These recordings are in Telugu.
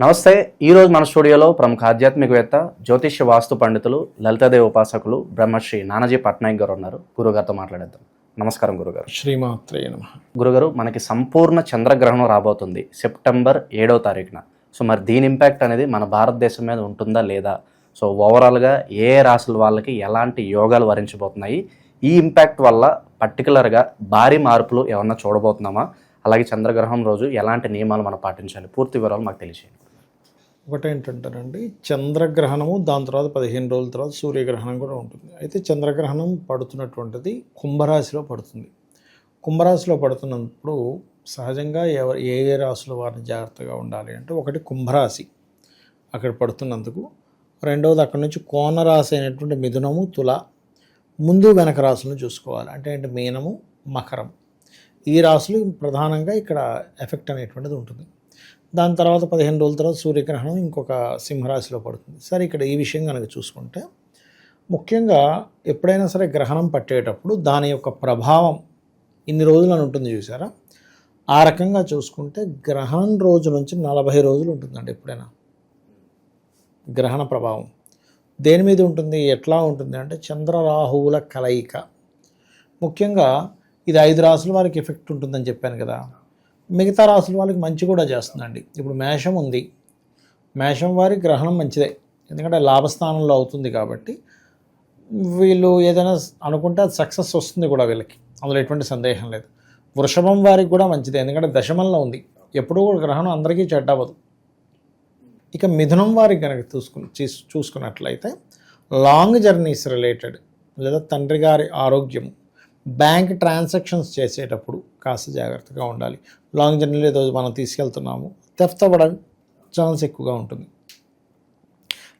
నమస్తే ఈరోజు మన స్టూడియోలో ప్రముఖ ఆధ్యాత్మికవేత్త జ్యోతిష్య వాస్తు పండితులు లలితాదేవి ఉపాసకులు బ్రహ్మశ్రీ నానాజీ పట్నాయక్ గారు ఉన్నారు. గురుగారితో మాట్లాడేద్దాం. నమస్కారం గురుగారు. శ్రీమాత్రే నమ. గురుగారు మనకి సంపూర్ణ చంద్రగ్రహణం రాబోతుంది సెప్టెంబర్ ఏడవ తారీఖున. సో మరి దీని ఇంపాక్ట్ అనేది మన భారతదేశం మీద ఉంటుందా లేదా? సో ఓవరాల్గా ఏ రాసుల వాళ్ళకి ఎలాంటి యోగాలు వరించబోతున్నాయి? ఈ ఇంపాక్ట్ వల్ల పర్టికులర్గా భారీ మార్పులు ఏమన్నా చూడబోతున్నామా? అలాగే చంద్రగ్రహణం రోజు ఎలాంటి నియమాలు మనం పాటించాలి? పూర్తి వివరాలు మాకు తెలియజేయండి ఒకటేంటంటారండి చంద్రగ్రహణము దాని తర్వాత పదిహేను రోజుల తర్వాత సూర్యగ్రహణం కూడా ఉంటుంది. అయితే చంద్రగ్రహణం పడుతున్నటువంటిది కుంభరాశిలో పడుతుంది. కుంభరాశిలో పడుతున్నప్పుడు సహజంగా ఎవరు ఏ ఏ రాశుల వారిని జాగ్రత్తగా ఉండాలి అంటే ఒకటి కుంభరాశి అక్కడ పడుతున్నందుకు. రెండవది అక్కడ నుంచి కోనరాశి అయినటువంటి మిథునము తుల ముందు వెనక రాశులను చూసుకోవాలి. అంటే ఏంటి? మీనము మకరం ఈ రాశులు ప్రధానంగా ఇక్కడ ఎఫెక్ట్ అనేటువంటిది ఉంటుంది. దాని తర్వాత పదిహేను రోజుల తర్వాత సూర్యగ్రహణం ఇంకొక సింహరాశిలో పడుతుంది. సరే ఇక్కడ ఈ విషయం కనుక చూసుకుంటే ముఖ్యంగా ఎప్పుడైనా సరే గ్రహణం పట్టేటప్పుడు దాని యొక్క ప్రభావం ఇన్ని రోజులు అని ఉంటుంది చూసారా? ఆ రకంగా చూసుకుంటే గ్రహణం రోజు నుంచి నలభై రోజులు ఉంటుందండి ఎప్పుడైనా. గ్రహణ ప్రభావం దేని మీద ఉంటుంది? ఎట్లా ఉంటుంది అంటే చంద్రరాహువుల కలయిక. ముఖ్యంగా ఇది ఐదు రాసుల వారికి ఎఫెక్ట్ ఉంటుందని చెప్పాను కదా. మిగతా రాసుల వాళ్ళకి మంచి కూడా చేస్తుందండి. ఇప్పుడు మేషం ఉంది. మేషం వారి గ్రహణం మంచిదే. ఎందుకంటే లాభస్థానంలో అవుతుంది కాబట్టి వీళ్ళు ఏదైనా అనుకుంటే అది సక్సెస్ వస్తుంది కూడా వీళ్ళకి. అందులో ఎటువంటి సందేహం లేదు. వృషభం వారికి కూడా మంచిదే. ఎందుకంటే దశమంలో ఉంది. ఎప్పుడూ కూడా గ్రహణం అందరికీ చెడ్డ అవ్వదు. ఇక మిథునం వారికి కనుక చూసుకుని చూసుకున్నట్లయితే లాంగ్ జర్నీస్ రిలేటెడ్ లేదా తండ్రి గారి ఆరోగ్యము బ్యాంక్ ట్రాన్సాక్షన్స్ చేసేటప్పుడు కాస్త జాగ్రత్తగా ఉండాలి. లాంగ్ జర్నీలో ఏదో మనం తీసుకెళ్తున్నాము. తెఫ్ట్ అవ్వడం ఛాన్స్ ఎక్కువగా ఉంటుంది.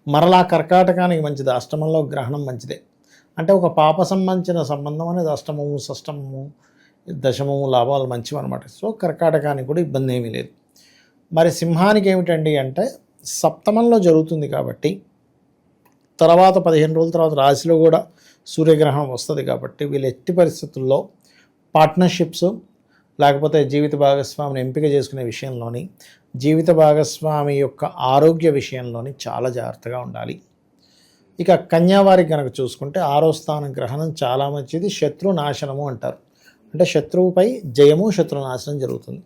మరలా కర్కాటకానికి మంచిది అష్టమంలో గ్రహణం మంచిదే. అంటే ఒక పాప సంబంధించిన సంబంధం అనేది అష్టమము షష్టమము దశమము లాభాలు మంచివి అనమాట సో కర్కాటకానికి కూడా ఇబ్బంది ఏమీ లేదు. మరి సింహానికి ఏమిటండి అంటే సప్తమంలో జరుగుతుంది కాబట్టి తర్వాత పదిహేను రోజుల తర్వాత రాశిలో కూడా సూర్యగ్రహణం వస్తుంది కాబట్టి వీళ్ళు ఎట్టి పరిస్థితుల్లో పార్ట్నర్షిప్స్ లేకపోతే జీవిత భాగస్వామిని ఎంపిక చేసుకునే విషయంలోని జీవిత భాగస్వామి యొక్క ఆరోగ్య విషయంలోని చాలా జాగ్రత్తగా ఉండాలి. ఇక కన్యావారికి కనుక చూసుకుంటే ఆరో స్థానం గ్రహణం చాలా మంచిది శత్రు నాశనము అంటారు. అంటే శత్రువుపై జయము శత్రు నాశనం జరుగుతుంది.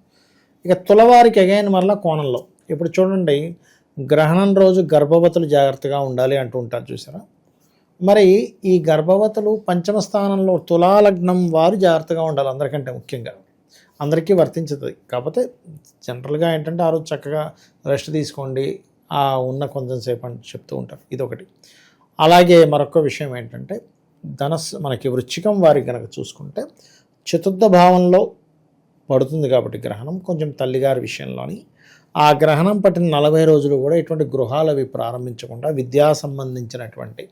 ఇక తులవారికి అగైన్ మరలా కోణంలో ఇప్పుడు చూడండి గ్రహణం రోజు గర్భవతులు జాగ్రత్తగా ఉండాలి అంటూ ఉంటారు చూసారా? మరి ఈ గర్భవతులు పంచమ స్థానంలో తులాలగ్నం వారు జాగ్రత్తగా ఉండాలి అందరికంటే ముఖ్యంగా. అందరికీ వర్తించుతుంది. కాకపోతే జనరల్గా ఏంటంటే ఆ రోజు చక్కగా రెస్ట్ తీసుకోండి. ఆ ఉన్న కొంచెం సేపు అని చెప్తూ ఉంటారు. ఇదొకటి. అలాగే మరొక విషయం ఏంటంటే ధనస్ మనకి వృచ్చికం వారికి కనుక చూసుకుంటే చతుర్థ భావంలో పడుతుంది కాబట్టి గ్రహణం కొంచెం తల్లిగారి విషయంలోని ఆ గ్రహణం పట్టిన నలభై రోజులు కూడా ఎటువంటి గృహాలు అవి ప్రారంభించకుండా విద్యా సంబంధించినటువంటి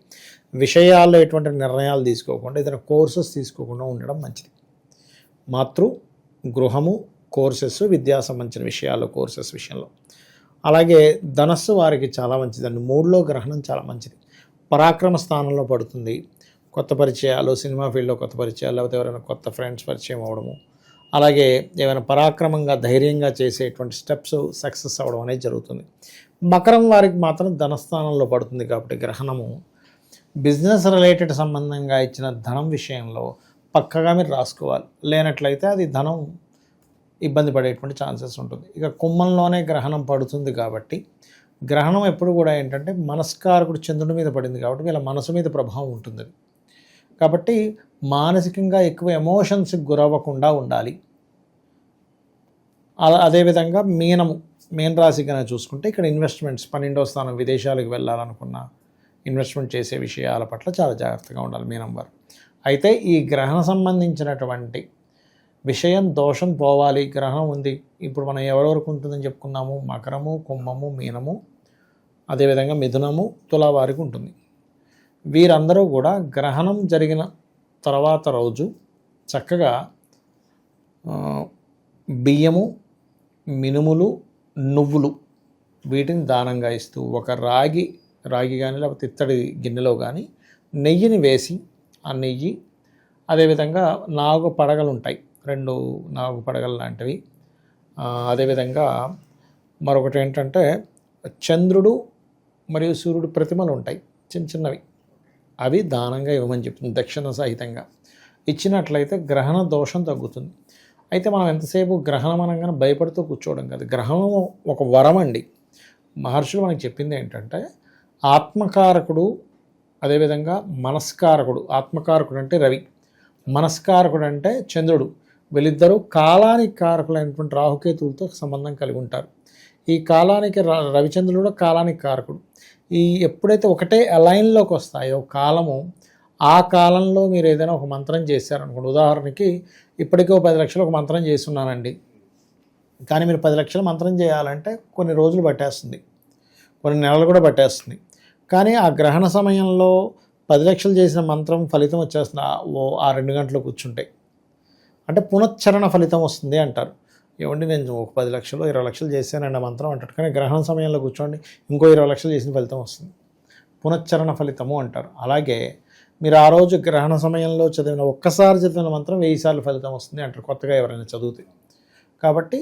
విషయాల్లో ఎటువంటి నిర్ణయాలు తీసుకోకుండా ఏదైనా కోర్సెస్ తీసుకోకుండా ఉండడం మంచిది. మాతృ గృహము కోర్సెస్ విద్యా సంబంధించిన విషయాలు కోర్సెస్ విషయంలో. అలాగే ధనస్సు వారికి చాలా మంచిదండి. మూడులో గ్రహణం చాలా మంచిది. పరాక్రమ స్థానంలో పడుతుంది. కొత్త పరిచయాలు సినిమా ఫీల్డ్లో కొత్త పరిచయాలు లేకపోతే ఎవరైనా కొత్త ఫ్రెండ్స్ పరిచయం అవ్వడము అలాగే ఏమైనా పరాక్రమంగా ధైర్యంగా చేసేటువంటి స్టెప్స్ సక్సెస్ అవ్వడం అనేది జరుగుతుంది. మకరం వారికి మాత్రం ధనస్థానంలో పడుతుంది కాబట్టి గ్రహణము. బిజినెస్ రిలేటెడ్ సంబంధంగా ఇచ్చిన ధనం విషయంలో పక్కగా మీరు రాసుకోవాలి. లేనట్లయితే అది ధనం ఇబ్బంది పడేటువంటి ఛాన్సెస్ ఉంటుంది. ఇక కుమ్మంలోనే గ్రహణం పడుతుంది కాబట్టి గ్రహణం ఎప్పుడు కూడా ఏంటంటే మనస్కారకుడు చంద్రుడి మీద పడింది కాబట్టి వీళ్ళ మనసు మీద ప్రభావం ఉంటుంది. కాబట్టి మానసికంగా ఎక్కువ ఎమోషన్స్కి గురవ్వకుండా ఉండాలి. అలా అదేవిధంగా మీనము మీన రాశి కనుక చూసుకుంటే ఇక్కడ ఇన్వెస్ట్మెంట్స్ పన్నెండవ స్థానం విదేశాలకు వెళ్ళాలనుకున్న ఇన్వెస్ట్మెంట్ చేసే విషయాల పట్ల చాలా జాగ్రత్తగా ఉండాలి మీనం వారు. అయితే ఈ గ్రహణ సంబంధించినటువంటి విషయం దోషం పోవాలి గ్రహణం ఉంది. ఇప్పుడు మనం ఎవరెవరికి ఉంటుందని చెప్పుకున్నాము? మకరము కుంభము మీనము అదేవిధంగా మిథునము తులా వారికి ఉంటుంది. వీరందరూ కూడా గ్రహణం జరిగిన తర్వాత రోజు చక్కగా బియ్యము మినుములు నువ్వులు వీటిని దానంగా ఇస్తూ ఒక రాగి రాగి కానీ లేకపోతే ఇత్తడి గిన్నెలో కానీ నెయ్యిని వేసి ఆ నెయ్యి అదేవిధంగా నాగు పడగలు ఉంటాయి రెండు నాగు పడగలు లాంటివి. అదేవిధంగా మరొకటి ఏంటంటే చంద్రుడు మరియు సూర్యుడు ప్రతిమలు ఉంటాయి చిన్న చిన్నవి. అవి దానంగా ఇవ్వమని చెప్తుంది దక్షిణ సహితంగా. ఇచ్చినట్లయితే గ్రహణ దోషం తగ్గుతుంది. అయితే మనం ఎంతసేపు గ్రహణం అనగానే భయపడుతూ కూర్చోవడం కాదు. గ్రహణం ఒక వరం అండి. మహర్షులు మనకి చెప్పింది ఏంటంటే ఆత్మకారకుడు అదేవిధంగా మనస్కారకుడు ఆత్మకారకుడు అంటే రవి మనస్కారకుడు అంటే చంద్రుడు వీళ్ళిద్దరూ కాలానికి కారకులైనటువంటి రాహుకేతువులతో సంబంధం కలిగి ఉంటారు. ఈ కాలానికి ర- రవిచంద్రుడు కూడా కాలానికి కారకుడు. ఈ ఎప్పుడైతే ఒకటే అలైన్లోకి వస్తాయో కాలము ఆ కాలంలో మీరు ఏదైనా ఒక మంత్రం చేశారనుకోండి. ఉదాహరణకి ఇప్పటికే ఒక పది లక్షలు ఒక మంత్రం చేస్తున్నానండి. కానీ మీరు పది లక్షల మంత్రం చేయాలంటే కొన్ని రోజులు పట్టేస్తుంది. కొన్ని నెలలు కూడా పట్టేస్తుంది. కానీ ఆ గ్రహణ సమయంలో పది లక్షలు చేసిన మంత్రం ఫలితం వచ్చేస్తుంది. ఓ ఆ రెండు గంటలు కూర్చుంటే. అంటే పునశ్చరణ ఫలితం వస్తుంది అంటారు. ఏమండి నేను ఒక పది లక్షలు ఇరవై లక్షలు చేశానండి మంత్రం అంటారు కానీ గ్రహణ సమయంలో కూర్చోండి ఇంకో ఇరవై లక్షలు చేసిన ఫలితం వస్తుంది. పునశ్చరణ ఫలితము అంటారు. అలాగే మీరు ఆ రోజు గ్రహణ సమయంలో చదివిన ఒక్కసారి చదివిన మంత్రం వెయ్యి సార్లు ఫలితం వస్తుంది అంటారు కొత్తగా ఎవరైనా చదివితే. కాబట్టి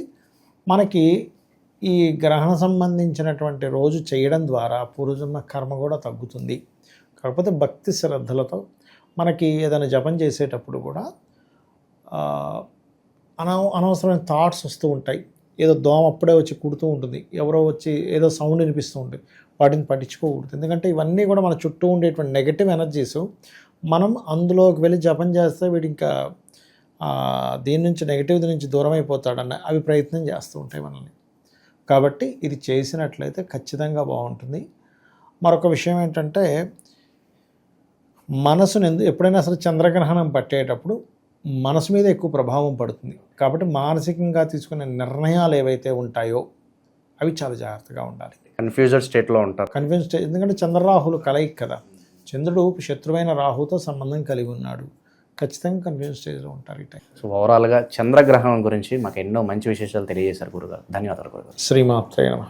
మనకి ఈ గ్రహణ సంబంధించినటువంటి రోజు చేయడం ద్వారా పూర్వజన్మ కర్మ కూడా తగ్గుతుంది. కాకపోతే భక్తి శ్రద్ధలతో మనకి ఏదైనా జపం చేసేటప్పుడు కూడా అన అనవసరమైన థాట్స్ వస్తూ ఉంటాయి. ఏదో దోమ అప్పుడే వచ్చి కుడుతూ ఉంటుంది. ఎవరో వచ్చి ఏదో సౌండ్ వినిపిస్తూ ఉంటుంది. వాటిని పట్టించుకోకూడదు. ఎందుకంటే ఇవన్నీ కూడా మన చుట్టూ ఉండేటువంటి నెగటివ్ ఎనర్జీస్ మనం అందులోకి వెళ్ళి జపం చేస్తే వీడు ఇంకా దీని నుంచి నెగటివ్ నుంచి దూరం అయిపోతాడన్న అవి ప్రయత్నం చేస్తూ ఉంటాయి మనల్ని. కాబట్టి ఇది చేసినట్లయితే ఖచ్చితంగా బాగుంటుంది. మరొక విషయం ఏంటంటే మనసును ఎందు ఎప్పుడైనా అసలు చంద్రగ్రహణం పట్టేటప్పుడు మనసు మీద ఎక్కువ ప్రభావం పడుతుంది. కాబట్టి మానసికంగా తీసుకునే నిర్ణయాలు ఏవైతే ఉంటాయో అవి చాలా జాగ్రత్తగా ఉండాలి. కన్ఫ్యూజన్ స్టేట్లో ఉంటారు. కన్ఫ్యూజ్ ఎందుకంటే చంద్రరాహులు కలయిక కదా. చంద్రుడు శత్రువైన రాహుతో సంబంధం కలిగి ఉన్నాడు. ఖచ్చితంగా కన్ఫ్యూజ్ స్టేజ్లో ఉంటారు ఈ టైం. సో ఓవరాల్గా చంద్రగ్రహణం గురించి మాకు ఎన్నో మంచి విశేషాలు తెలియజేశారు గురుగారు. ధన్యవాదాలు గురుగారు. శ్రీమాత్రే నమ.